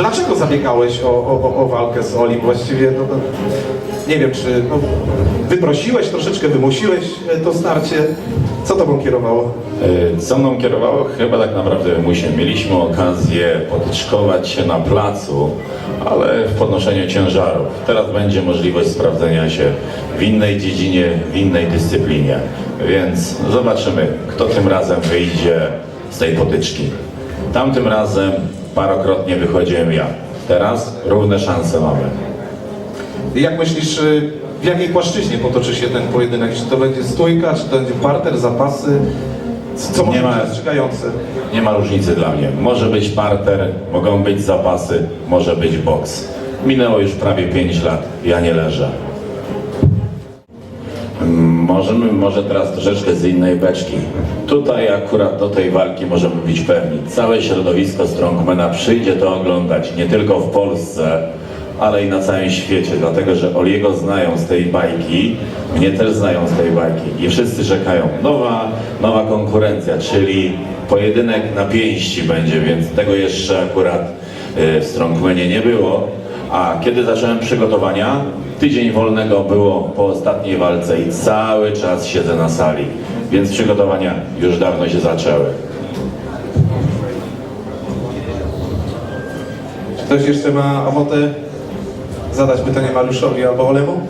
dlaczego zabiegałeś o, o, o, walkę z Olim? Właściwie, no, nie wiem, czy no, wyprosiłeś, troszeczkę wymusiłeś e, to starcie? Co tobą kierowało? E, Co mną kierowało? Chyba tak naprawdę musie. Mieliśmy okazję potyczkować się na placu, ale w podnoszeniu ciężarów. Teraz będzie możliwość sprawdzenia się w innej dziedzinie, w innej dyscyplinie. Więc zobaczymy, kto tym razem wyjdzie z tej potyczki. Tamtym razem parokrotnie wychodziłem ja. Teraz równe szanse mamy. Jak myślisz, y, w jakiej płaszczyźnie potoczy się ten pojedynek? Czy to będzie stójka, czy to będzie parter, zapasy? Co Nie ma-? Nie ma różnicy dla mnie. Może być parter, mogą być zapasy, może być boks. Minęło już prawie 5 lat, ja nie leżę. Możemy może teraz troszeczkę z innej beczki. Tutaj akurat do tej walki możemy być pewni. Całe środowisko Strongmana przyjdzie to oglądać, nie tylko w Polsce, ale i na całym świecie, dlatego że Oliego znają z tej bajki, mnie też znają z tej bajki i wszyscy czekają. Nowa, nowa konkurencja, czyli pojedynek na pięści będzie, więc tego jeszcze akurat y, w Strongmanie nie było. A kiedy zacząłem przygotowania, tydzień wolnego było po ostatniej walce i cały czas siedzę na sali, więc przygotowania już dawno się zaczęły. Ktoś jeszcze ma ochotę zadać pytanie Mariuszowi albo Olemu?